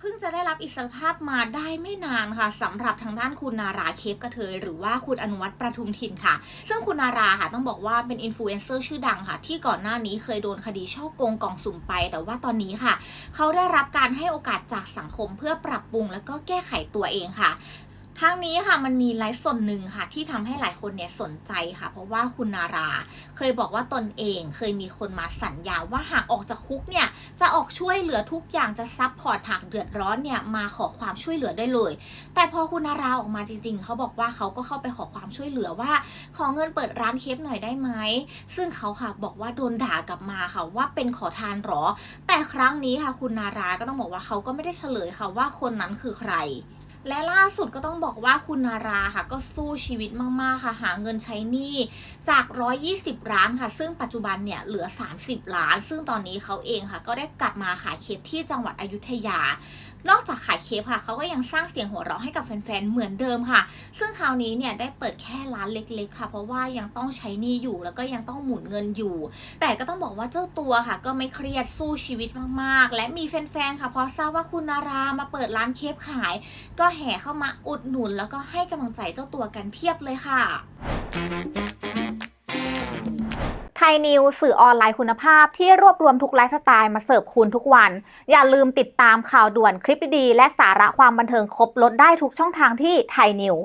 เพิ่งจะได้รับอิสรภาพมาได้ไม่นานค่ะสำหรับทางด้านคุณนาราเคปกระเทยหรือว่าคุณอนุวัฒน์ประทุมทินค่ะ ซึ่งคุณนาราค่ะต้องบอกว่าเป็นอินฟลูเอนเซอร์ชื่อดังค่ะ ที่ก่อนหน้านี้เคยโดนคดีช่อโกงกล่องสุ่มไป แต่ว่าตอนนี้ค่ะ เขาได้รับการให้โอกาสจากสังคมเพื่อปรับปรุง แล้วก็แก้ไขตัวเองค่ะ ทั้งนี้ค่ะมันมีไลฟ์ส่วนหนึ่งค่ะ ที่ทำให้หลายคนเนี่ยสนใจค่ะ เพราะว่าคุณนารา เคยบอกว่าตนเองเคยมีคนมาสัญญาว่าหากออกจากคุกเนี่ยจะออกช่วยเหลือทุกอย่างจะซับพอร์ตหากเดือดร้อนเนี่ยมาขอความช่วยเหลือได้เลย แต่พอคุณนาราออกมาจริง ๆเขาบอกว่าเขาก็เข้าไปขอความช่วยเหลือว่า ขอเงินเปิดร้านเคปหน่อยได้ไหมซึ่งเขาค่ะบอกว่าโดนด่ากลับมาค่ะว่าเป็นขอทานหรอ แต่ครั้งนี้ค่ะคุณนาราก็ต้องบอกว่าเขาก็ไม่ได้เฉลยค่ะว่าคนนั้นคือใคร และล่าสุดก็ต้องบอกว่าคุณนาราค่ะ ก็สู้ชีวิตมาก ๆ ค่ะ หาเงินใช้หนี้จาก 120 ล้านค่ะ ซึ่งปัจจุบันเนี่ยเหลือ 30 ล้าน ซึ่งตอนนี้เขาเองค่ะ ก็ได้กลับมาขายเคปที่จังหวัดอยุธยา นอกจากขายเคปค่ะเขาก็ยังสร้างเสียงหัวเราะให้กับแฟน ๆ เหมือนเดิมค่ะ ซึ่งคราวนี้เนี่ยได้เปิดแค่ร้านเล็ก ๆ ค่ะ เพราะว่ายังต้องใช้หนี้อยู่แล้วก็ยังต้องหมุนเงินอยู่ แต่ก็ต้องบอกว่าเจ้าตัวค่ะ ก็ไม่เครียดสู้ชีวิตมาก ๆ และมีแฟน ๆ ค่ะพอทราบว่าคุณนารามาเปิดร้านเคปขายก็แห่เข้ามาอุดหนุน แล้วก็ให้กำลังใจเจ้าตัวกันเพียบเลยค่ะไทยนิวสื่อออนไลน์คุณภาพที่รวบรวมทุกไลฟ์สไตล์มาเสิร์ฟคุณทุกวัน อย่าลืมติดตามข่าวด่วนคลิปดีๆและสาระความบันเทิงครบลดได้ทุกช่องทางที่ไทยนิว